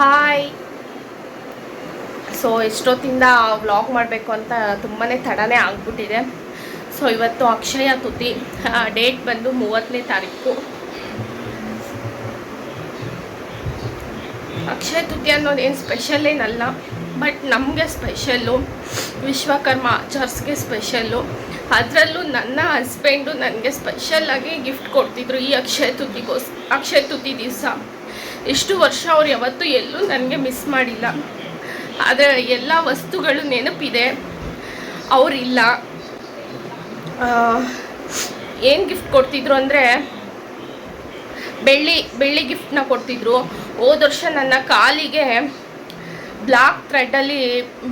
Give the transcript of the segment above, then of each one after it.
Hi. So ಎಷ್ಟೊತ್ತಿಂದ vlog ಮಾಡಬೇಕು ಅಂತ ತುಂಬಾ ತಡನೇ ಆಗ್ಬಿಟ್ಟಿದೆ. ಸೊ ಇವತ್ತು ಅಕ್ಷಯ ತುತಿ ಡೇಟ್ ಬಂದು ಮೂವತ್ತನೇ ತಾರೀಕು. ಅಕ್ಷಯ ತುತಿ ಅನ್ನೋದು ಏನು ಸ್ಪೆಷಲ್ ಏನಲ್ಲ ಬಟ್ ನಮಗೆ ಸ್ಪೆಷಲ್ಲು ವಿಶ್ವಕರ್ಮ ಆಚಾರ್ಸ್ಗೆ ಸ್ಪೆಷಲ್ಲು ಅದರಲ್ಲೂ ನನ್ನ ಹಸ್ಬೆಂಡು ನನಗೆ ಸ್ಪೆಷಲ್ಲಾಗಿ ಗಿಫ್ಟ್ ಕೊಡ್ತಿದ್ರು ಈ ಅಕ್ಷಯ ತುತಿಗೋಸ್, ಅಕ್ಷಯ ತುತಿ ದಿವಸ. ಇಷ್ಟು ವರ್ಷ ಅವ್ರು ಯಾವತ್ತೂ ಎಲ್ಲೂ ನನಗೆ ಮಿಸ್ ಮಾಡಿಲ್ಲ. ಆದರೆ ಎಲ್ಲ ವಸ್ತುಗಳು ನೆನಪಿದೆ. ಅವರಿಲ್ಲ ಏನು ಗಿಫ್ಟ್ ಕೊಡ್ತಿದ್ರು ಅಂದರೆ, ಬೆಳ್ಳಿ ಬೆಳ್ಳಿ ಗಿಫ್ಟ್ನ ಕೊಡ್ತಿದ್ರು. ಹೋದ ವರ್ಷ ನನ್ನ ಕಾಲಿಗೆ ಬ್ಲಾಕ್ ಥ್ರೆಡ್ಡಲ್ಲಿ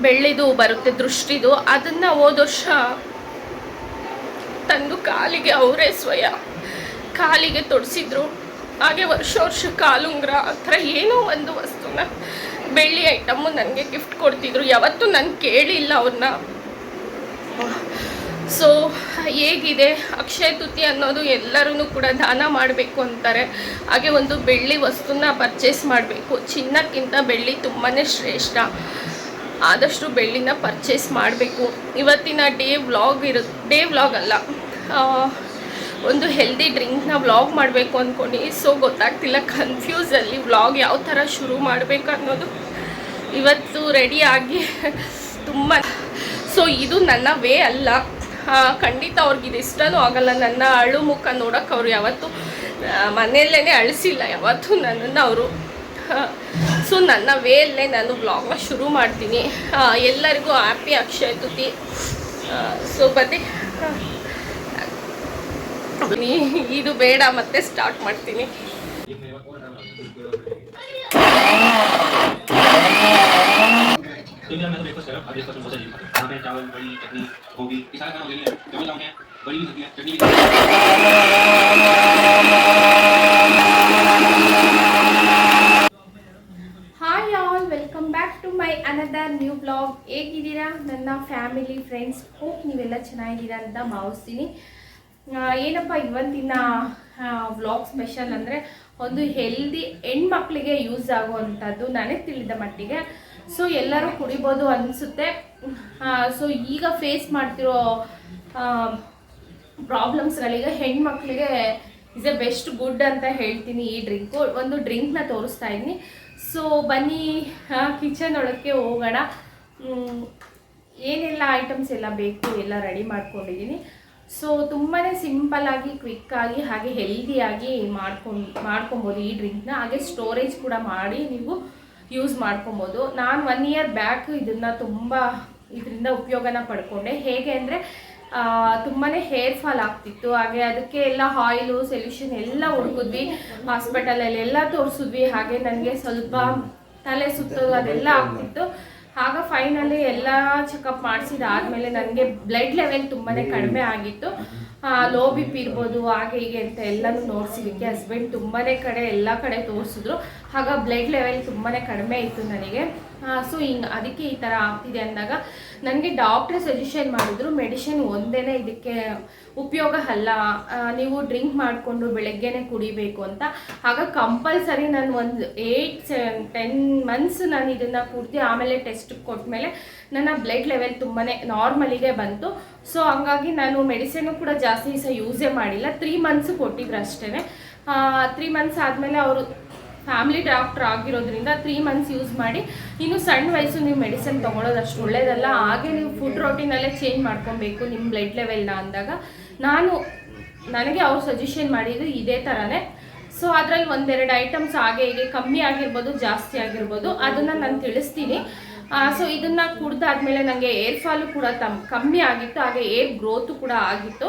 ಬೆಳ್ಳಿದು ಬರುತ್ತೆ, ದೃಷ್ಟಿದು. ಅದನ್ನು ಹೋದ ವರ್ಷ ತಂದು ಕಾಲಿಗೆ, ಅವರೇ ಸ್ವಯ ಕಾಲಿಗೆ ತೊಡಿಸಿದ್ರು. ಹಾಗೆ ವರ್ಷ ವರ್ಷ ಕಾಲುಂಗ್ರ ಆ ಥರ ಏನೋ ಒಂದು ವಸ್ತುನ, ಬೆಳ್ಳಿ ಐಟಮ್ಮು ನನಗೆ ಗಿಫ್ಟ್ ಕೊಡ್ತಿದ್ರು. ಯಾವತ್ತೂ ನಾನು ಕೇಳಿಲ್ಲ ಅವ್ರನ್ನ ಸೊ ಹೇಗಿದೆ? ಅಕ್ಷಯ ತುತಿ ಅನ್ನೋದು ಎಲ್ಲರೂ ಕೂಡ ದಾನ ಮಾಡಬೇಕು ಅಂತಾರೆ. ಹಾಗೆ ಒಂದು ಬೆಳ್ಳಿ ವಸ್ತುನ ಪರ್ಚೇಸ್ ಮಾಡಬೇಕು. ಚಿನ್ನಕ್ಕಿಂತ ಬೆಳ್ಳಿ ತುಂಬಾ ಶ್ರೇಷ್ಠ. ಆದಷ್ಟು ಬೆಳ್ಳಿನ ಪರ್ಚೇಸ್ ಮಾಡಬೇಕು. ಇವತ್ತಿನ ಡೇ ವ್ಲಾಗ್ ಇರು ಡೇ ವ್ಲಾಗ್ ಅಲ್ಲ. ಒಂದು ಹೆಲ್ದಿ ಡ್ರಿಂಕ್ನ ವ್ಲಾಗ್ ಮಾಡಬೇಕು ಅಂದ್ಕೊಂಡು ಸೊ ಗೊತ್ತಾಗ್ತಿಲ್ಲ ಕನ್ಫ್ಯೂಸಲ್ಲಿ ವ್ಲಾಗ್ ಯಾವ ಥರ ಶುರು ಮಾಡಬೇಕು ಅನ್ನೋದು. ಇವತ್ತು ರೆಡಿಯಾಗಿ ತುಂಬ. ಸೊ ಇದು ನನ್ನ ವೇ ಅಲ್ಲ. ಖಂಡಿತ ಅವ್ರಿಗೆ ಇಷ್ಟನೂ ಆಗಲ್ಲ. ನನ್ನ ಅಳು ಮುಖ ನೋಡೋಕೆ ಅವರು ಯಾವತ್ತೂ ಮನೆಯಲ್ಲೇ ಅಳಿಸಿಲ್ಲ. ಯಾವತ್ತೂ ನನ್ನನ್ನು ಅವರು. ಸೊ ನನ್ನ ವೇಯಲ್ಲೇ ನಾನು ಬ್ಲಾಗ್ನ ಶುರು ಮಾಡ್ತೀನಿ. ಎಲ್ಲರಿಗೂ ಹ್ಯಾಪಿ ಅಕ್ಷಯ ತುತಿ. ಸೊ ಬನ್ನಿ. ಇದು ಬೇಡ, ಮತ್ತೆ ಸ್ಟಾರ್ಟ್ ಮಾಡ್ತೀನಿ. Hi all welcome back to my another new blog ಹೇಗಿದ್ದೀರಾ? ನನ್ನ ಫ್ಯಾಮಿಲಿ ಫ್ರೆಂಡ್ಸ್ ಹೋಪ್ ನೀವೆಲ್ಲ ಚೆನ್ನಾಗಿದ್ದೀರಾ ಅಂತ ಭಾವಿಸ್ತೀನಿ. ಏನಪ್ಪ ಇವತ್ತಿನ ವ್ಲಾಗ್ ಸ್ಪೆಷಲ್ ಅಂದರೆ ಒಂದು ಹೆಲ್ದಿ ಹೆಣ್ಮಕ್ಳಿಗೆ ಯೂಸ್ ಆಗುವಂಥದ್ದು ನನಗೆ ತಿಳಿದ ಮಟ್ಟಿಗೆ. ಸೊ ಎಲ್ಲರೂ ಕುಡಿಬೋದು ಅನಿಸುತ್ತೆ. ಸೊ ಈಗ ಫೇಸ್ ಮಾಡ್ತಿರೋ ಪ್ರಾಬ್ಲಮ್ಸ್ಗಳಿಗೆ ಹೆಣ್ಮಕ್ಳಿಗೆ ಇಸ್ ಎ ಬೆಸ್ಟ್ ಗುಡ್ ಅಂತ ಹೇಳ್ತೀನಿ ಈ ಡ್ರಿಂಕು ಒಂದು ಡ್ರಿಂಕ್ನ ತೋರಿಸ್ತಾ ಇದ್ದೀನಿ. ಸೊ ಬನ್ನಿ ಕಿಚನ್ ಒಳಕ್ಕೆ ಹೋಗೋಣ. ಏನೆಲ್ಲ ಐಟಮ್ಸ್ ಎಲ್ಲ ಬೇಕು ಎಲ್ಲ ರೆಡಿ ಮಾಡ್ಕೊಂಡಿದ್ದೀನಿ. ಸೊ ತುಂಬಾ ಸಿಂಪಲ್ಲಾಗಿ ಕ್ವಿಕ್ಕಾಗಿ ಹಾಗೆ ಹೆಲ್ದಿಯಾಗಿ ಮಾಡ್ಕೊಂಡು, ಮಾಡ್ಕೊಬೋದು ಈ ಡ್ರಿಂಕ್ನ ಹಾಗೆ ಸ್ಟೋರೇಜ್ ಕೂಡ ಮಾಡಿ ನೀವು ಯೂಸ್ ಮಾಡ್ಕೊಬೋದು. ನಾನು ಒನ್ ಇಯರ್ ಬ್ಯಾಕ್ ಇದನ್ನು ತುಂಬ ಇದರಿಂದ ಉಪಯೋಗನ ಪಡ್ಕೊಂಡೆ. ಹೇಗೆ ಅಂದರೆ ತುಂಬಾ ಹೇರ್ ಫಾಲ್ ಆಗ್ತಿತ್ತು. ಹಾಗೆ ಅದಕ್ಕೆ ಎಲ್ಲ ಆಯಿಲು ಸೊಲ್ಯೂಷನ್ ಎಲ್ಲ ಹುಡುಕಿದ್ವಿ. ಹಾಸ್ಪಿಟಲಲ್ಲಿ ಎಲ್ಲ ತೋರಿಸಿದ್ವಿ. ಹಾಗೆ ನನಗೆ ಸ್ವಲ್ಪ ತಲೆ ಸುತ್ತೋದು ಅದೆಲ್ಲ ಆಗ್ತಿತ್ತು. ಆಗ ಫೈನಲಿ ಎಲ್ಲ ಚೆಕಪ್ ಮಾಡಿಸಿದಾದ್ಮೇಲೆ ನನಗೆ ಬ್ಲಡ್ ಲೆವೆಲ್ ತುಂಬಾ ಕಡಿಮೆ ಆಗಿತ್ತು. ಲೋ ಬಿ ಪಿ ಇರ್ಬೋದು ಹಾಗೆ ಹೀಗೆ ಅಂತ ಎಲ್ಲನೂ ನೋಡ್ಸಿದ್ದಕ್ಕೆ ಹಸ್ಬೆಂಡ್ ತುಂಬಾ ಕಡೆ ಎಲ್ಲ ಕಡೆ ತೋರಿಸಿದ್ರು. ಆಗ ಬ್ಲಡ್ ಲೆವೆಲ್ ತುಂಬಾ ಕಡಿಮೆ ಇತ್ತು ನನಗೆ. ಸೊ ಹಿಂಗೆ ಅದಕ್ಕೆ ಈ ಥರ ಆಗ್ತಿದೆ ಅಂದಾಗ ನನಗೆ ಡಾಕ್ಟ್ರ್ ಸಜೆಷನ್ ಮಾಡಿದ್ರು ಮೆಡಿಸಿನ್ ಒಂದೇ ಇದಕ್ಕೆ ಉಪಯೋಗ ಅಲ್ಲ. ನೀವು ಡ್ರಿಂಕ್ ಮಾಡಿಕೊಂಡು ಬೆಳಗ್ಗೆನೆ ಕುಡಿಬೇಕು ಅಂತ. ಆಗ ಕಂಪಲ್ಸರಿ ನಾನು ಒಂದು ಏಯ್ಟ್ ಟೆನ್ ಮಂತ್ಸ್ ನಾನು ಇದನ್ನು ಕುಡ್ದು ಆಮೇಲೆ ಟೆಸ್ಟ್ ಕೊಟ್ಮೇಲೆ ನನ್ನ ಬ್ಲಡ್ ಲೆವೆಲ್ ತುಂಬಾ ನಾರ್ಮಲಿಗೆ ಬಂತು. ಸೊ ಹಂಗಾಗಿ ನಾನು ಮೆಡಿಸಿನು ಕೂಡ ಜಾಸ್ತಿ ಸಹ ಯೂಸೇ ಮಾಡಿಲ್ಲ. ತ್ರೀ ಮಂತ್ಸ್ ಕೊಟ್ಟಿದ್ರು ಅಷ್ಟೇ ತ್ರೀ ಮಂತ್ಸ್ ಆದಮೇಲೆ ಅವರು ಫ್ಯಾಮಿಲಿ ಡಾಕ್ಟ್ರ್ ಆಗಿರೋದ್ರಿಂದ ತ್ರೀ ಮಂತ್ಸ್ ಯೂಸ್ ಮಾಡಿ, ಇನ್ನು ಸಣ್ಣ ವಯಸ್ಸು ನೀವು ಮೆಡಿಸಿನ್ ತೊಗೊಳೋದು ಅಷ್ಟು ಒಳ್ಳೇದಲ್ಲ. ಹಾಗೆ ನೀವು ಫುಡ್ ರೊಟೀನಲ್ಲೇ ಚೇಂಜ್ ಮಾಡ್ಕೊಬೇಕು ನಿಮ್ಮ ಬ್ಲಡ್ ಲೆವೆಲ್ನ ಅಂದಾಗ. ನಾನು, ನನಗೆ ಅವ್ರು ಸಜೆಷನ್ ಮಾಡಿದ್ದು ಇದೇ ಥರನೇ ಸೊ ಅದರಲ್ಲಿ ಒಂದೆರಡು ಐಟಮ್ಸ್ ಹಾಗೆ ಹೀಗೆ ಕಮ್ಮಿ ಆಗಿರ್ಬೋದು, ಜಾಸ್ತಿ ಆಗಿರ್ಬೋದು, ಅದನ್ನು ನಾನು ತಿಳಿಸ್ತೀನಿ. ಸೊ ಇದನ್ನು ಕುಡ್ದಾದ್ಮೇಲೆ ನನಗೆ ಏರ್ ಫಾಲು ಕೂಡ ತಮ್, ಕಮ್ಮಿ ಆಗಿತ್ತು, ಹಾಗೆ ಏರ್ ಗ್ರೋತು ಕೂಡ ಆಗಿತ್ತು.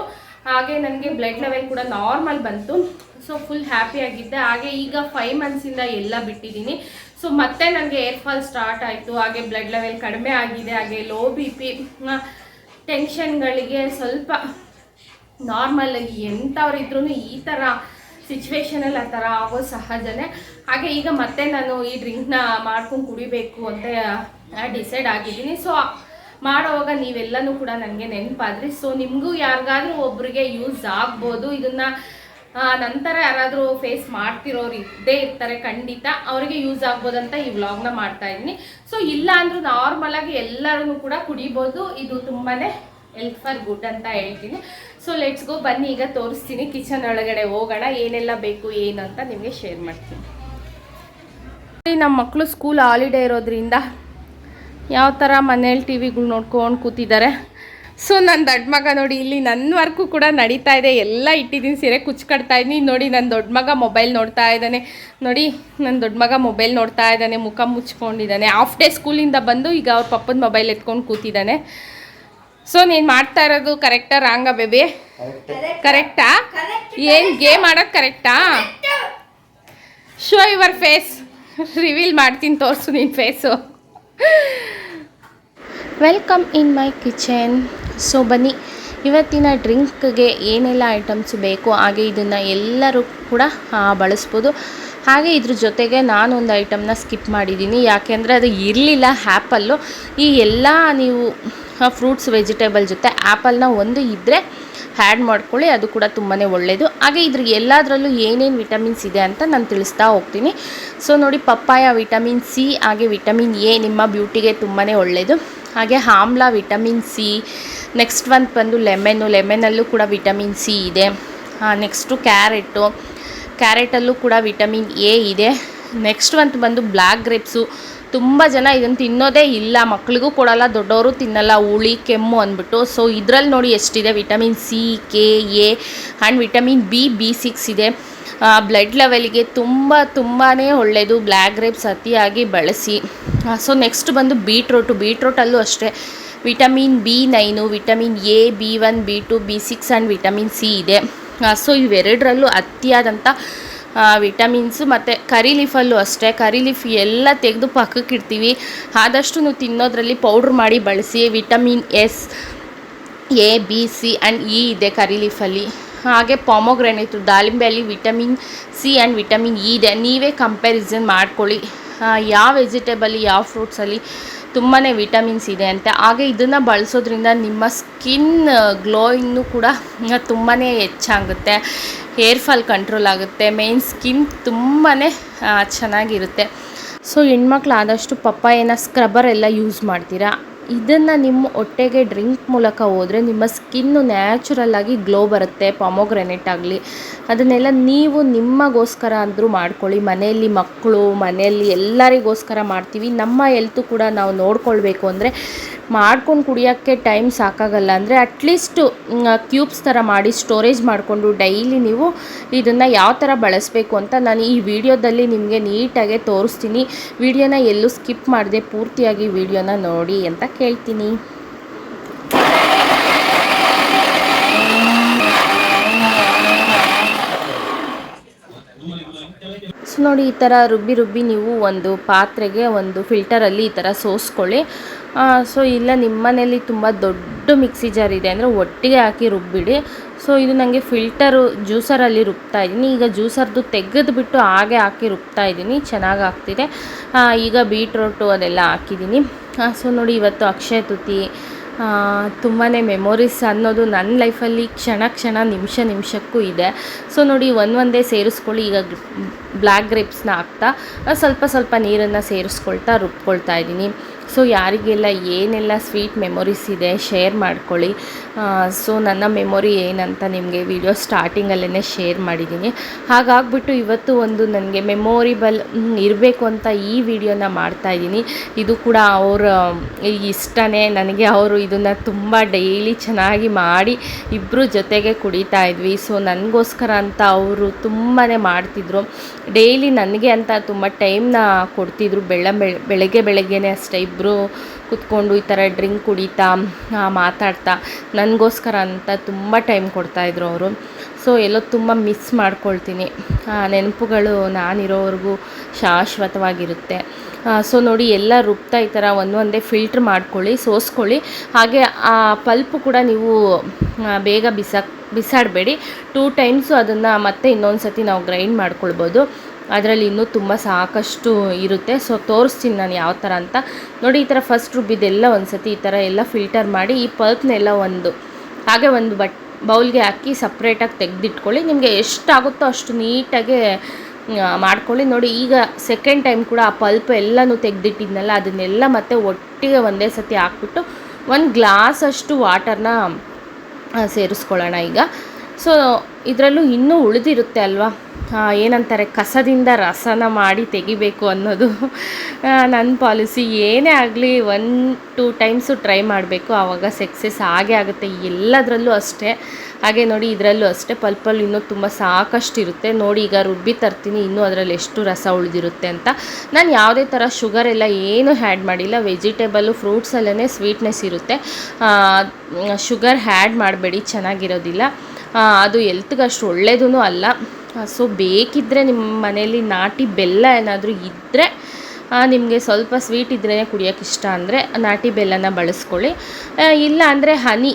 ಹಾಗೆ ನನಗೆ ಬ್ಲಡ್ ಲೆವೆಲ್ ಕೂಡ ನಾರ್ಮಲ್ ಬಂತು. ಸೊ ಫುಲ್ ಹ್ಯಾಪಿ ಆಗಿದ್ದೆ. ಹಾಗೆ ಈಗ ಫೈವ್ ಮಂತ್ಸಿಂದ ಎಲ್ಲ ಬಿಟ್ಟಿದ್ದೀನಿ. ಸೊ ಮತ್ತೆ ನನಗೆ ಏರ್ ಫಾಲ್ ಸ್ಟಾರ್ಟ್ ಆಯಿತು. ಹಾಗೆ ಬ್ಲಡ್ ಲೆವೆಲ್ ಕಡಿಮೆ ಆಗಿದೆ. ಹಾಗೆ ಲೋ ಬಿ ಪಿ ಟೆನ್ಷನ್ಗಳಿಗೆ ಸ್ವಲ್ಪ ನಾರ್ಮಲ್ ಆಗಿ ಎಂಥವ್ರಿದ್ರೂ ಈ ಥರ ಸಿಚುವೇಶನಲ್ಲಿ ಆ ಥರ ಆಗೋ ಸಹಜನೇ. ಹಾಗೆ ಈಗ ಮತ್ತೆ ನಾನು ಈ ಡ್ರಿಂಕ್ನ ಮಾಡ್ಕೊಂಡು ಕುಡಿಬೇಕು ಅಂತ ಡಿಸೈಡ್ ಆಗಿದ್ದೀನಿ. ಸೊ ಮಾಡೋವಾಗ ನೀವೆಲ್ಲನೂ ಕೂಡ ನನಗೆ ನೆನಪಾದ್ರಿ. ಸೊ ನಿಮಗೂ ಯಾರಿಗಾದ್ರೂ ಒಬ್ರಿಗೆ ಯೂಸ್ ಆಗ್ಬೋದು. ಇದನ್ನು ನಂತರ ಯಾರಾದರೂ ಫೇಸ್ ಮಾಡ್ತಿರೋರು ಇದ್ದೇ ಇರ್ತಾರೆ, ಖಂಡಿತ ಅವರಿಗೆ ಯೂಸ್ ಆಗ್ಬೋದಂತ ಈ ವ್ಲಾಗ್ನ ಮಾಡ್ತಾ ಇದ್ದೀನಿ. ಸೊ ಇಲ್ಲ ಅಂದರೂ ನಾರ್ಮಲಾಗಿ ಎಲ್ಲರೂ ಕೂಡ ಕುಡಿಬೋದು. ಇದು ತುಂಬಾ ಹೆಲ್ತ್ ಫಾರ್ ಗುಡ್ ಅಂತ ಹೇಳ್ತೀನಿ. ಸೊ ಲೆಟ್ಸ್ ಗೋ ಬನ್ನಿ, ಈಗ ತೋರಿಸ್ತೀನಿ. ಕಿಚನ್ ಒಳಗಡೆ ಹೋಗೋಣ. ಏನೆಲ್ಲ ಬೇಕು, ಏನು ಅಂತ ನಿಮಗೆ ಶೇರ್ ಮಾಡ್ತೀನಿ. ನಮ್ಮ ಮಕ್ಕಳು ಸ್ಕೂಲ್ ಹಾಲಿಡೇ ಇರೋದ್ರಿಂದ ಯಾವ ಥರ ಮನೇಲಿ ಟಿ ವಿಗಳು ನೋಡ್ಕೊಂಡು ಕೂತಿದ್ದಾರೆ. ಸೊ ನನ್ನ ದೊಡ್ಡ ಮಗ ನೋಡಿ, ಇಲ್ಲಿ ನನ್ನ ವರ್ಕು ಕೂಡ ನಡೀತಾ ಇದೆ. ಎಲ್ಲ ಇಟ್ಟಿದ್ದೀನಿ ಸೀರೆ ಕುಚ್ಕಡ್ತಾ ಇದ್ದೀನಿ ನೋಡಿ ನನ್ನ ದೊಡ್ಡ ಮಗ ಮೊಬೈಲ್ ನೋಡ್ತಾ ಇದ್ದಾನೆ. ನೋಡಿ ನನ್ನ ದೊಡ್ಡ ಮಗ ಮೊಬೈಲ್ ನೋಡ್ತಾ ಇದ್ದಾನೆ, ಮುಖ ಮುಚ್ಕೊಂಡಿದ್ದಾನೆ. ಹಾಫ್ ಡೇ ಸ್ಕೂಲಿಂದ ಬಂದು ಈಗ ಅವ್ರ ಪಪ್ಪನ ಮೊಬೈಲ್ ಎತ್ಕೊಂಡು ಕೂತಿದ್ದಾನೆ. ಸೊ ನೀನು ಮಾಡ್ತಾ ಇರೋದು ಕರೆಕ್ಟಾ ರಾಂಗ ಬೇಬಿ? ಕರೆಕ್ಟಾ ಏನು ಗೇಮ್ ಆಡೋದು ಕರೆಕ್ಟಾ ಶೋ ಯುವರ್ ಫೇಸ್ ರಿವೀಲ್ ಮಾಡ್ತೀನಿ, ತೋರಿಸು ನಿನ್ನ face welcome in my kitchen. So ಬನ್ನಿ, ಇವತ್ತಿನ ಡ್ರಿಂಕ್ಗೆ ಏನೆಲ್ಲ ಐಟಮ್ಸ್ ಬೇಕು ಹಾಗೆ ಇದನ್ನು ಎಲ್ಲರೂ ಕೂಡ ಬಳಸ್ಬೋದು. ಹಾಗೆ ಇದ್ರ ಜೊತೆಗೆ ನಾನೊಂದು ಐಟಮ್ನ ಸ್ಕಿಪ್ ಮಾಡಿದ್ದೀನಿ. ಯಾಕೆಂದರೆ ಅದು ಇರಲಿಲ್ಲ, ಆ್ಯಪಲ್ಲು. ಈ ಎಲ್ಲ ನೀವು ಫ್ರೂಟ್ಸ್, ವೆಜಿಟೇಬಲ್ ಜೊತೆ ಆ್ಯಪಲ್ನ ಒಂದು ಇದ್ದರೆ ಆ್ಯಡ್ ಮಾಡ್ಕೊಳ್ಳಿ, ಅದು ಕೂಡ ತುಂಬಾ ಒಳ್ಳೆಯದು ಹಾಗೆ ಇದ್ರ ಎಲ್ಲದರಲ್ಲೂ ಏನೇನು ವಿಟಮಿನ್ಸ್ ಇದೆ ಅಂತ ನಾನು ತಿಳಿಸ್ತಾ ಹೋಗ್ತೀನಿ. ಸೊ ನೋಡಿ, ಪಪ್ಪಾಯ ವಿಟಮಿನ್ ಸಿ, ಹಾಗೆ ವಿಟಮಿನ್ ಎ ನಿಮ್ಮ ಬ್ಯೂಟಿಗೆ ತುಂಬಾ ಒಳ್ಳೆಯದು ಹಾಗೆ ಆಮ್ಲ, ವಿಟಮಿನ್ ಸಿ ನೆಕ್ಸ್ಟ್ ಒಂದು ಬಂದು ಲೆಮೆನು ಲೆಮೆನಲ್ಲೂ ಕೂಡ ವಿಟಮಿನ್ ಸಿ ಇದೆ. ನೆಕ್ಸ್ಟು ಕ್ಯಾರೆಟು ಕ್ಯಾರೆಟಲ್ಲೂ ಕೂಡ ವಿಟಮಿನ್ ಎ ಇದೆ. ನೆಕ್ಸ್ಟ್ ಒಂದು ಬಂದು ಬ್ಲ್ಯಾಕ್ ಗ್ರೇಪ್ಸು ತುಂಬ ಜನ ಇದನ್ನು ತಿನ್ನೋದೇ ಇಲ್ಲ, ಮಕ್ಳಿಗೂ ಕೊಡಲ್ಲ ದೊಡ್ಡವರು ತಿನ್ನಲ್ಲ, ಹುಳಿ, ಕೆಮ್ಮು ಅಂದ್ಬಿಟ್ಟು. ಸೊ ಇದರಲ್ಲಿ ನೋಡಿ ಎಷ್ಟಿದೆ? Vitamin C, K, A and vitamin B B six ಇದೆ. ಬ್ಲಡ್ ಲೆವೆಲ್ಗೆ ತುಂಬ ತುಂಬಾ ಒಳ್ಳೆಯದು ಬ್ಲ್ಯಾಕ್ ಗ್ರೇಪ್ಸ್ ಅತಿಯಾಗಿ ಬಳಸಿ. ಸೊ ನೆಕ್ಸ್ಟ್ ಬಂದು ಬೀಟ್ರೋಟು ಬೀಟ್ರೋಟಲ್ಲೂ ಅಷ್ಟೇ. Vitamin B nine, vitamin A, B one, B two, B six and vitamin C ಇದೆ. ಸೊ ಇವೆರಡರಲ್ಲೂ ಅತಿಯಾದಂಥ ವಿಟಮಿನ್ಸು ಮತ್ತು ಕರಿ ಲೀಫಲ್ಲೂ ಅಷ್ಟೇ. ಕರಿ ಲೀಫ್ ಎಲ್ಲ ತೆಗೆದು ಪಕ್ಕಕ್ಕೆ ಇಡ್ತೀವಿ. ಆದಷ್ಟು ನೀವು ತಿನ್ನೋದ್ರಲ್ಲಿ ಪೌಡ್ರ್ ಮಾಡಿ ಬಳಸಿ. Vitamin S, A, B, C and E ಇದೆ ಕರಿ ಲೀಫಲ್ಲಿ. ಹಾಗೆ pomegranate ದಾಳಿಂಬೆಯಲ್ಲಿ vitamin C and vitamin E ಇದೆ. ನೀವೇ ಕಂಪ್ಯಾರಿಸನ್ ಮಾಡ್ಕೊಳ್ಳಿ. ಯಾವ ವೆಜಿಟೇಬಲ್ಲಿ ಯಾವ ಫ್ರೂಟ್ಸಲ್ಲಿ ತುಂಬಾ ವಿಟಮಿನ್ಸ್ ಇದೆ ಅಂತ. ಹಾಗೆ ಇದನ್ನು ಬಳಸೋದ್ರಿಂದ ನಿಮ್ಮ ಸ್ಕಿನ್ ಗ್ಲೋ ಕೂಡ ತುಂಬಾ ಹೆಚ್ಚಾಗುತ್ತೆ. ಹೇರ್ ಫಾಲ್ ಕಂಟ್ರೋಲ್ ಆಗುತ್ತೆ. ಮೇನ್ ಸ್ಕಿನ್ ತುಂಬಾ ಚೆನ್ನಾಗಿರುತ್ತೆ. ಸೊ ಹೆಣ್ಮಕ್ಳು ಆದಷ್ಟು ಪಪ್ಪಾಯನ ಸ್ಕ್ರಬ್ಬರ್ ಎಲ್ಲ ಯೂಸ್ ಮಾಡ್ತೀರಾ? ಇದನ್ನು ನಿಮ್ಮ ಹೊಟ್ಟೆಗೆ ಡ್ರಿಂಕ್ ಮೂಲಕ ಹೋದರೆ ನಿಮ್ಮ ಸ್ಕಿನ್ನು ನ್ಯಾಚುರಲ್ಲಾಗಿ ಗ್ಲೋ ಬರುತ್ತೆ, ಪಾಮೋಗ್ರೆನೇಟ್ ಆಗಲಿ. ಅದನ್ನೆಲ್ಲ ನೀವು ನಿಮಗೋಸ್ಕರ ಅಂದರೂ ಮಾಡ್ಕೊಳ್ಳಿ. ಮನೆಯಲ್ಲಿ ಮಕ್ಕಳು, ಮನೆಯಲ್ಲಿ ಎಲ್ಲರಿಗೋಸ್ಕರ ಮಾಡ್ತೀವಿ. ನಮ್ಮ ಹೆಲ್ತು ಕೂಡ ನಾವು ನೋಡ್ಕೊಳ್ಬೇಕು ಅಂದರೆ ಮಾಡ್ಕೊಂಡು ಕುಡಿಯೋಕ್ಕೆ ಟೈಮ್ ಸಾಕಾಗಲ್ಲ ಅಂದರೆ ಅಟ್ಲೀಸ್ಟು ಕ್ಯೂಬ್ಸ್ ಥರ ಮಾಡಿ ಸ್ಟೋರೇಜ್ ಮಾಡಿಕೊಂಡು ಡೈಲಿ ನೀವು ಇದನ್ನು ಯಾವ ಥರ ಬಳಸಬೇಕು ಅಂತ ನಾನು ಈ ವಿಡಿಯೋದಲ್ಲಿ ನಿಮಗೆ ನೀಟಾಗೆ ತೋರಿಸ್ತೀನಿ. ವಿಡಿಯೋನ ಎಲ್ಲೂ ಸ್ಕಿಪ್ ಮಾಡದೆ ಪೂರ್ತಿಯಾಗಿ ವಿಡಿಯೋನ ನೋಡಿ ಅಂತ ಕೇಳ್ತೀನಿ. ಸೊ ನೋಡಿ, ಈ ಥರ ರುಬ್ಬಿ ರುಬ್ಬಿ ನೀವು ಒಂದು ಪಾತ್ರೆಗೆ ಒಂದು ಫಿಲ್ಟರಲ್ಲಿ ಈ ಥರ ಸೋಸ್ಕೊಳ್ಳಿ. ಸೊ ಇಲ್ಲ ನಿಮ್ಮ ಮನೇಲಿ ತುಂಬ ದೊಡ್ಡ ಮಿಕ್ಸಿ ಜಾರ್ ಇದೆ ಅಂದರೆ ಒಟ್ಟಿಗೆ ಹಾಕಿ ರುಬ್ಬಿಡಿ. ಸೊ ಇದು ನನಗೆ ಫಿಲ್ಟರು ಜ್ಯೂಸರಲ್ಲಿ ರುಬ್ತಾ ಇದ್ದೀನಿ. ಈಗ ಜ್ಯೂಸರ್ದು ತೆಗೆದುಬಿಟ್ಟು ಹಾಗೆ ಹಾಕಿ ರುಬ್ತಾ ಇದ್ದೀನಿ. ಚೆನ್ನಾಗಿ ಆಗ್ತಿದೆ. ಈಗ ಬೀಟ್ರೋಟು ಅದೆಲ್ಲ ಹಾಕಿದ್ದೀನಿ. ಸೊ ನೋಡಿ ಇವತ್ತು ಅಕ್ಷಯ ತುತಿ ತುಂಬಾ ಮೆಮೊರೀಸ್ ಅನ್ನೋದು ನನ್ನ ಲೈಫಲ್ಲಿ ಕ್ಷಣ ಕ್ಷಣ, ನಿಮಿಷ ನಿಮಿಷಕ್ಕೂ ಇದೆ. ಸೊ ನೋಡಿ ಒಂದೊಂದೇ ಸೇರಿಸ್ಕೊಳ್ಳಿ, ಈಗ ಬ್ಲ್ಯಾಕ್ ಗ್ರೇಪ್ಸ್ನ ಹಾಕ್ತಾ ಸ್ವಲ್ಪ ಸ್ವಲ್ಪ ನೀರನ್ನು ಸೇರಿಸ್ಕೊಳ್ತಾ, ರುಬ್ಕೊಳ್ತಾ ಇದ್ದೀನಿ. ಸೊ ಯಾರಿಗೆಲ್ಲ ಏನೆಲ್ಲ ಸ್ವೀಟ್ ಮೆಮೊರೀಸ್ ಇದೆ, ಶೇರ್ ಮಾಡ್ಕೊಳ್ಳಿ. ಸೊ ನನ್ನ ಮೆಮೊರಿ ಏನಂತ ನಿಮಗೆ ವಿಡಿಯೋ ಸ್ಟಾರ್ಟಿಂಗಲ್ಲೇ ಶೇರ್ ಮಾಡಿದ್ದೀನಿ. ಹಾಗಾಗ್ಬಿಟ್ಟು ಇವತ್ತು ಒಂದು ನನಗೆ ಮೆಮೊರಿಬಲ್ ಇರಬೇಕು ಅಂತ ಈ ವಿಡಿಯೋನ ಮಾಡ್ತಾ ಇದ್ದೀನಿ. ಇದು ಕೂಡ ಅವರ ಇಷ್ಟನೇ. ನನಗೆ ಅವರು ಇದನ್ನು ತುಂಬ ಡೈಲಿ ಚೆನ್ನಾಗಿ ಮಾಡಿ ಇಬ್ಬರು ಜೊತೆಗೆ ಕುಡಿತಾ ಇದ್ವಿ. ಸೊ ನನಗೋಸ್ಕರ ಅಂತ ಅವರು ತುಂಬಾ ಮಾಡ್ತಿದ್ರು. ಡೈಲಿ ನನಗೆ ಅಂತ ತುಂಬ ಟೈಮ್ನ ಕೊಡ್ತಿದ್ರು. ಬೆಳ ಬೆಳ- ಬೆಳಗ್ಗೆ, ಬೆಳಗ್ಗೆನೇ ಅಷ್ಟೇ. ಇಬ್ಬರು ಕುತ್ಕೊಂಡು ಈ ಥರ ಡ್ರಿಂಕ್ ಕುಡಿತಾ ಮಾತಾಡ್ತಾ ನನಗೋಸ್ಕರ ಅಂತ ತುಂಬ ಟೈಮ್ ಕೊಡ್ತಾಯಿದ್ರು ಅವರು. ಸೊ, ಎಲ್ಲೋ ತುಂಬ ಮಿಸ್ ಮಾಡ್ಕೊಳ್ತೀನಿ. ಆ, ನೆನಪುಗಳು ನಾನಿರೋವರೆಗೂ ಶಾಶ್ವತವಾಗಿರುತ್ತೆ. ಸೊ, ನೋಡಿ, ಎಲ್ಲ ರುಬ್ತಾ ಈ ಥರ ಒಂದೊಂದೇ ಫಿಲ್ಟ್ರ್ ಮಾಡ್ಕೊಳ್ಳಿ, ಸೋಸ್ಕೊಳ್ಳಿ. ಹಾಗೆ, ಆ, ಪಲ್ಪು ಕೂಡ ನೀವು ಬೇಗ ಬಿಸಾಕ್, ಬಿಸಾಡಬೇಡಿ. ಟೂ ಟೈಮ್ಸು ಅದನ್ನು ಮತ್ತೆ ಇನ್ನೊಂದು ಸತಿ ನಾವು ಗ್ರೈಂಡ್ ಮಾಡ್ಕೊಳ್ಬೋದು. ಅದರಲ್ಲಿ ಇನ್ನೂ ತುಂಬ ಸಾಕಷ್ಟು ಇರುತ್ತೆ. ಸೊ ತೋರಿಸ್ತೀನಿ ನಾನು ಯಾವ ಥರ ಅಂತ. ನೋಡಿ, ಈ ಥರ ಫಸ್ಟ್ ರುಬ್ಬಿದ್ದೆಲ್ಲ ಒಂದು ಸತಿ ಈ ಥರ ಎಲ್ಲ ಫಿಲ್ಟರ್ ಮಾಡಿ ಈ ಪಲ್ಪ್ನೆಲ್ಲ ಒಂದು, ಹಾಗೆ ಒಂದು ಬಟ್, ಬೌಲ್ಗೆ ಹಾಕಿ ಸಪ್ರೇಟಾಗಿ ತೆಗೆದಿಟ್ಕೊಳ್ಳಿ. ನಿಮಗೆ ಎಷ್ಟಾಗುತ್ತೋ ಅಷ್ಟು ನೀಟಾಗಿ ಮಾಡ್ಕೊಳ್ಳಿ. ನೋಡಿ, ಈಗ ಸೆಕೆಂಡ್ ಟೈಮ್ ಕೂಡ ಆ ಪಲ್ಪ್ ಎಲ್ಲನೂ ತೆಗೆದಿಟ್ಟಿದ್ನಲ್ಲ, ಅದನ್ನೆಲ್ಲ ಮತ್ತೆ ಒಟ್ಟಿಗೆ ಒಂದೇ ಸತಿ ಹಾಕ್ಬಿಟ್ಟು ಒಂದು ಗ್ಲಾಸ್ ಅಷ್ಟು ವಾಟರ್ನ ಸೇರಿಸ್ಕೊಳ್ಳೋಣ ಈಗ. ಸೊ ಇದರಲ್ಲೂ ಇನ್ನೂ ಉಳಿದಿರುತ್ತೆ ಅಲ್ವಾ? ಏನಂತಾರೆ, ಕಸದಿಂದ ರಸನ ಮಾಡಿ ತೆಗಿಬೇಕು ಅನ್ನೋದು. ನನ್ನ ಪಾಲಿಸಿ ಏನೇ ಆಗಲಿ ಒನ್, ಟೂ ಟೈಮ್ಸು ಟ್ರೈ ಮಾಡಬೇಕು. ಆವಾಗ ಸಕ್ಸಸ್ ಆಗೇ ಆಗುತ್ತೆ. ಎಲ್ಲದರಲ್ಲೂ ಅಷ್ಟೇ. ಹಾಗೆ ನೋಡಿ, ಇದರಲ್ಲೂ ಅಷ್ಟೇ. ಪಲ್ಪಲ್ಲಿ ಇನ್ನೂ ತುಂಬ ಸಾಕಷ್ಟು ಇರುತ್ತೆ ನೋಡಿ, ಈಗ ರುಬ್ಬಿ ತರ್ತೀನಿ. ಇನ್ನೂ ಅದರಲ್ಲಿ ಎಷ್ಟು ರಸ ಉಳಿದಿರುತ್ತೆ ಅಂತ. ನಾನು ಯಾವುದೇ ಥರ ಶುಗರ್ ಎಲ್ಲ ಏನೂ ಹ್ಯಾಡ್ ಮಾಡಿಲ್ಲ. ವೆಜಿಟೇಬಲು ಫ್ರೂಟ್ಸಲ್ಲೇ ಸ್ವೀಟ್ನೆಸ್ ಇರುತ್ತೆ. ಶುಗರ್ ಹ್ಯಾಡ್ ಮಾಡಬೇಡಿ. ಚೆನ್ನಾಗಿರೋದಿಲ್ಲ. ಅದು ಎಲ್ತ್ಗೆ ಅಷ್ಟು ಒಳ್ಳೆಯದೂ ಅಲ್ಲ. ಸೊ ಬೇಕಿದ್ದರೆ ನಿಮ್ಮ ಮನೇಲಿ ನಾಟಿ ಬೆಲ್ಲ ಏನಾದರೂ ಇದ್ದರೆ ನಿಮಗೆ ಸ್ವಲ್ಪ ಸ್ವೀಟ್ ಇದ್ರೇ ಕುಡಿಯೋಕ್ಕೆ ಇಷ್ಟ ಅಂದರೆ ನಾಟಿ ಬೆಲ್ಲನ ಬಳಸ್ಕೊಳ್ಳಿ. ಇಲ್ಲ ಅಂದರೆ ಹನಿ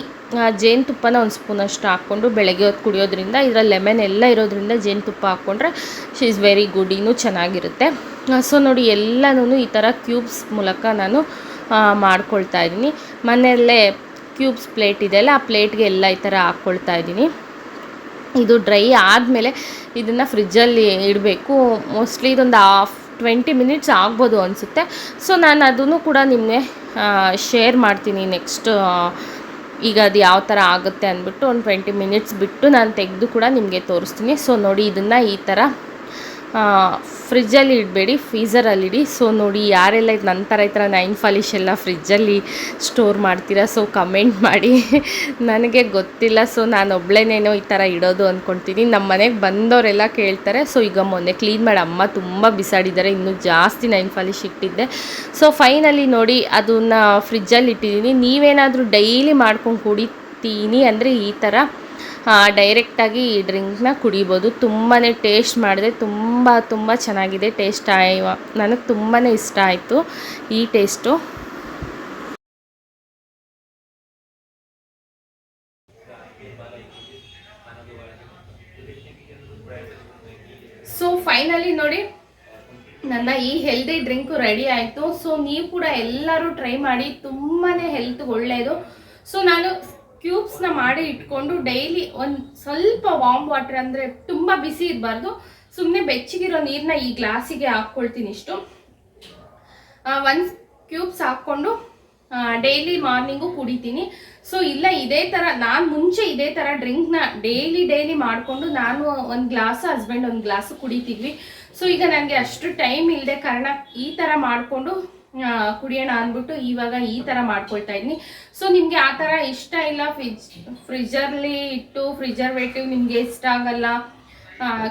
ಜೇನುತುಪ್ಪನ ಒಂದು ಸ್ಪೂನಷ್ಟು ಹಾಕ್ಕೊಂಡು ಬೆಳಗ್ಗೆ ಹೊತ್ತು ಕುಡಿಯೋದ್ರಿಂದ ಇದರಲ್ಲಿ ಲೆಮೆನ್ ಎಲ್ಲ ಇರೋದ್ರಿಂದ ಜೇನುತುಪ್ಪ ಹಾಕ್ಕೊಂಡ್ರೆ ಶಿ ಇಸ್ ವೆರಿ ಗುಡ್ ಇನ್ನೂ ಚೆನ್ನಾಗಿರುತ್ತೆ. ಸೊ ನೋಡಿ ಎಲ್ಲನೂ ಈ ಥರ ಕ್ಯೂಬ್ಸ್ ಮೂಲಕ ನಾನು ಮಾಡ್ಕೊಳ್ತಾ ಇದ್ದೀನಿ. ಮನೆಯಲ್ಲೇ ಕ್ಯೂಬ್ಸ್ ಪ್ಲೇಟ್ ಇದೆಯಲ್ಲ ಆ ಪ್ಲೇಟ್ಗೆ ಎಲ್ಲ ಈ ಥರ ಹಾಕ್ಕೊಳ್ತಾ ಇದ್ದೀನಿ. ಇದು ಡ್ರೈ ಆದಮೇಲೆ ಇದನ್ನು ಫ್ರಿಜ್ಜಲ್ಲಿ ಇಡಬೇಕು. ಮೋಸ್ಟ್ಲಿ ಇದೊಂದು ಹಾಫ್ ಟ್ವೆಂಟಿ ಮಿನಿಟ್ಸ್ ಆಗ್ಬೋದು ಅನಿಸುತ್ತೆ. ಸೊ ನಾನು ಅದನ್ನು ಕೂಡ ನಿಮಗೆ ಶೇರ್ ಮಾಡ್ತೀನಿ ನೆಕ್ಸ್ಟ್ ಈಗ ಅದು ಯಾವ ಥರ ಆಗುತ್ತೆ ಅಂದ್ಬಿಟ್ಟು ಒಂದು ಟ್ವೆಂಟಿ ಮಿನಿಟ್ಸ್ ಬಿಟ್ಟು ನಾನು ತೆಗೆದು ಕೂಡ ನಿಮಗೆ ತೋರಿಸ್ತೀನಿ. ಸೊ ನೋಡಿ ಇದನ್ನು ಈ ಥರ ಫ್ರಿಜ್ಜಲ್ಲಿ ಇಡಬೇಡಿ ಫ್ರೀಸರಲ್ಲಿ ಇಡಿ. ಸೊ ನೋಡಿ, ಯಾರೆಲ್ಲ ಇದು ನಂತರ ಈ ಥರ ನೈನ್ ಫಾಲಿಶ್ ಎಲ್ಲ ಫ್ರಿಜ್ಜಲ್ಲಿ ಸ್ಟೋರ್ ಮಾಡ್ತೀರಾ? ಸೊ ಕಮೆಂಟ್ ಮಾಡಿ. ನನಗೆ ಗೊತ್ತಿಲ್ಲ. ಸೊ ನಾನು ಒಬ್ಳೇನೇನೋ ಈ ಥರ ಇಡೋದು ಅಂದ್ಕೊಳ್ತೀನಿ ನಮ್ಮ ಮನೆಗೆ ಬಂದವರೆಲ್ಲ ಕೇಳ್ತಾರೆ. ಸೊ ಈಗ ಮೊನ್ನೆ ಕ್ಲೀನ್ ಮಾಡಿ ಅಮ್ಮ ತುಂಬ ಬಿಸಾಡಿದ್ದಾರೆ. ಇನ್ನೂ ಜಾಸ್ತಿ ನೈನ್ ಫಾಲಿಶ್ ಇಟ್ಟಿದ್ದೆ. ಸೊ ಫೈನಲಿ ನೋಡಿ, ಅದನ್ನು ಫ್ರಿಜ್ಜಲ್ಲಿ ಇಟ್ಟಿದ್ದೀನಿ ನೀವೇನಾದರೂ ಡೈಲಿ ಮಾಡ್ಕೊಂಡು ಕುಡಿತೀನಿ ಅಂದರೆ ಈ ಥರ ಡೈರೆಕ್ಟಾಗಿ ಈ ಡ್ರಿಂಕ್ನ ಕುಡಿಬೋದು. ತುಂಬಾ ಟೇಸ್ಟ್ ಮಾಡಿದೆ ತುಂಬ ತುಂಬ ಚೆನ್ನಾಗಿದೆ ಟೇಸ್ಟ್ ಆಯ್ವ ನನಗೆ ತುಂಬಾ ಇಷ್ಟ ಆಯಿತು ಈ ಟೇಸ್ಟು ಸೊ ಫೈನಲಿ ನೋಡಿ, ನನ್ನ ಈ ಹೆಲ್ದಿ ಡ್ರಿಂಕು ರೆಡಿ ಆಯಿತು. ಸೊ ನೀವು ಕೂಡ ಎಲ್ಲರೂ ಟ್ರೈ ಮಾಡಿ ತುಂಬಾ ಹೆಲ್ತ್ ಒಳ್ಳೆಯದು ಸೊ ನಾನು ಕ್ಯೂಬ್ಸ್ನ ಮಾಡಿ ಇಟ್ಕೊಂಡು ಡೈಲಿ ಒಂದು ಸ್ವಲ್ಪ ವಾಮ್ ವಾಟರ್ ಅಂದರೆ ತುಂಬ ಬಿಸಿ ಇರಬಾರ್ದು. ಸುಮ್ಮನೆ ಬೆಚ್ಚಗಿರೋ ನೀರನ್ನ ಈ ಗ್ಲಾಸಿಗೆ ಹಾಕ್ಕೊಳ್ತೀನಿ ಇಷ್ಟು. ಒಂದು ಕ್ಯೂಬ್ಸ್ ಹಾಕ್ಕೊಂಡು ಡೈಲಿ ಮಾರ್ನಿಂಗು ಕುಡಿತೀನಿ. ಸೊ ಇಲ್ಲ, ಇದೇ ಥರ ನಾನು ಮುಂಚೆ ಇದೇ ಥರ ಡ್ರಿಂಕ್ನ ಡೈಲಿ ಡೈಲಿ ಮಾಡಿಕೊಂಡು ನಾನು ಒಂದು ಗ್ಲಾಸ್ ಹಸ್ಬೆಂಡ್ ಒಂದು ಗ್ಲಾಸು ಕುಡಿತಿದ್ವಿ. ಸೊ ಈಗ ನನಗೆ ಅಷ್ಟು ಟೈಮ್ ಇಲ್ಲದೆ ಕಾರಣ ಈ ಥರ ಮಾಡಿಕೊಂಡು ಕುಡಿಯೋಣ ಅಂದ್ಬಿಟ್ಟು ಇವಾಗ ಈ ಥರ ಮಾಡ್ಕೊಳ್ತಾ ಇದ್ದೀನಿ ಸೊ ನಿಮಗೆ ಆ ಥರ ಇಷ್ಟ ಇಲ್ಲ? ಫ್ರಿಜ್ ಫ್ರಿಜರ್ಲಿ ಇಟ್ಟು ಫ್ರಿಜರ್ವೇಟಿವ್ ನಿಮಗೆ ಇಷ್ಟ ಆಗಲ್ಲ?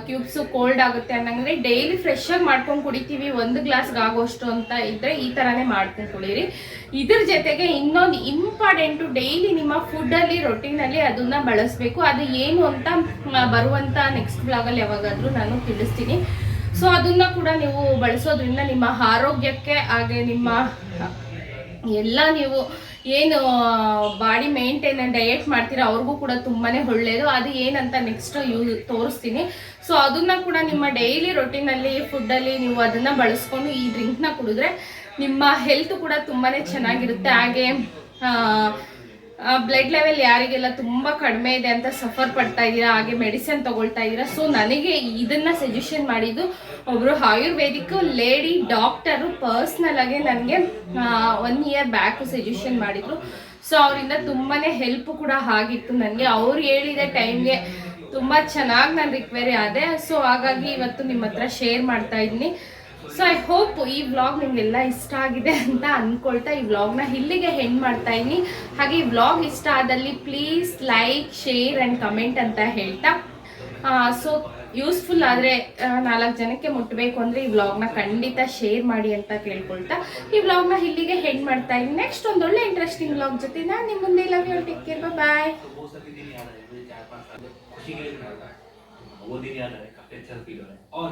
ಕ್ಯೂಬ್ಸು ಕೋಲ್ಡ್ ಆಗುತ್ತೆ ಅನ್ನಂಗ್ರೆ ಡೈಲಿ ಫ್ರೆಶ್ ಆಗಿ ಮಾಡ್ಕೊಂಡು ಕುಡಿತೀವಿ. ಒಂದು ಗ್ಲಾಸ್ಗೆ ಆಗೋಷ್ಟು ಅಂತ ಇದ್ರೆ ಈ ಥರನೇ ಮಾಡ್ಕೊಂಡು ಕುಡೀರಿ. ಇದ್ರ ಜೊತೆಗೆ ಇನ್ನೊಂದು ಇಂಪಾರ್ಟೆಂಟು ಡೈಲಿ ನಿಮ್ಮ ಫುಡ್ಡಲ್ಲಿ ರೊಟೀನಲ್ಲಿ ಅದನ್ನ ಬಳಸಬೇಕು. ಅದು ಏನು ಅಂತ ಬರುವಂಥ ನೆಕ್ಸ್ಟ್ ಬ್ಲಾಗಲ್ಲಿ ಯಾವಾಗಾದರೂ ನಾನು ತಿಳಿಸ್ತೀನಿ. ಸೊ ಅದನ್ನ ಕೂಡ ನೀವು ಬಳಸೋದ್ರಿಂದ ನಿಮ್ಮ ಆರೋಗ್ಯಕ್ಕೆ ಹಾಗೆ ನಿಮ್ಮ ಎಲ್ಲ ನೀವು ಏನು ಬಾಡಿ ಮೇಂಟೈನ್ ಡಯೆಟ್ ಮಾಡ್ತೀರಾ ಅವ್ರಿಗೂ ಕೂಡ ತುಂಬಾನೇ ಒಳ್ಳೆಯದು ಅದು ಏನಂತ ನೆಕ್ಸ್ಟ್ ಯೂಸ್ ತೋರಿಸ್ತೀನಿ. ಸೊ ಅದನ್ನ ಕೂಡ ನಿಮ್ಮ ಡೈಲಿ ರೊಟೀನಲ್ಲಿ ಫುಡ್ಡಲ್ಲಿ ನೀವು ಅದನ್ನು ಬಳಸ್ಕೊಂಡು ಈ ಡ್ರಿಂಕ್ನ ಕುಡಿದ್ರೆ ನಿಮ್ಮ ಹೆಲ್ತ್ ಕೂಡ ತುಂಬಾ ಚೆನ್ನಾಗಿರುತ್ತೆ. ಹಾಗೆ ಬ್ಲಡ್ ಲೆವೆಲ್ ಯಾರಿಗೆಲ್ಲ ತುಂಬ ಕಡಿಮೆ ಇದೆ ಅಂತ ಸಫರ್ ಪಡ್ತಾ ಇದೀರಾ ಹಾಗೆ ಮೆಡಿಸಿನ್ ತಗೊಳ್ತಾ ಇದ್ದೀರಾ ಸೊ ನನಗೆ ಇದನ್ನ ಸಜೆಷನ್ ಮಾಡಿದ್ದು ಒಬ್ರು ಆಯುರ್ವೇದಿಕ್ ಲೇಡಿ ಡಾಕ್ಟರು ಪರ್ಸ್ನಲ್ ಆಗಿ ನನಗೆ ಒನ್ ಇಯರ್ ಬ್ಯಾಕ್ ಸಜೆಷನ್ ಮಾಡಿದ್ರು. ಸೊ ಅವರಿಂದ ತುಂಬಾನೇ ಹೆಲ್ಪ್ ಕೂಡ ಆಗಿತ್ತು ನನಗೆ. ಅವ್ರು ಹೇಳಿದ ಟೈಮ್ಗೆ ತುಂಬ ಚೆನ್ನಾಗಿ ನಾನು ರಿಕ್ವೈರಿ ಆದೆ. ಸೊ ಹಾಗಾಗಿ ಇವತ್ತು ನಿಮ್ಮ ಹತ್ರ ಶೇರ್ ಮಾಡ್ತಾ ಇದ್ದೀನಿ. ಸೊ ಐ ಹೋಪ್ ಈ ವ್ಲಾಗ್ ನಿಮಗೆಲ್ಲ ಇಷ್ಟ ಆಗಿದೆ ಅಂತ ಅಂದ್ಕೊಳ್ತಾ ಈ ವ್ಲಾಗ್ನ ಇಲ್ಲಿಗೆ ಹೆಣ್ ಮಾಡ್ತಾ ಇದ್ದೀನಿ. ಹಾಗೆ ಈ ವ್ಲಾಗ್ ಇಷ್ಟ ಆದಲ್ಲಿ please like share and comment ಅಂತ ಹೇಳ್ತಾ. ಸೊ ಯೂಸ್ಫುಲ್ ಆದರೆ ನಾಲ್ಕು ಜನಕ್ಕೆ ಮುಟ್ಟಬೇಕು ಅಂದರೆ ಈ ವ್ಲಾಗ್ನ ಖಂಡಿತ ಶೇರ್ ಮಾಡಿ ಅಂತ ಕೇಳ್ಕೊಳ್ತಾ. ಈ ವ್ಲಾಗ್ನ ಇಲ್ಲಿಗೆ ಹೆಣ್ಣು ಮಾಡ್ತಾ ಇದ್ದೀನಿ. ನೆಕ್ಸ್ಟ್ ಒಂದೊಳ್ಳೆ ಇಂಟ್ರೆಸ್ಟಿಂಗ್ ವ್ಲಾಗ್ ಜೊತೆ ನಾನು ನಿಮ್ಮ ಮುಂದೆ love you take care bye वो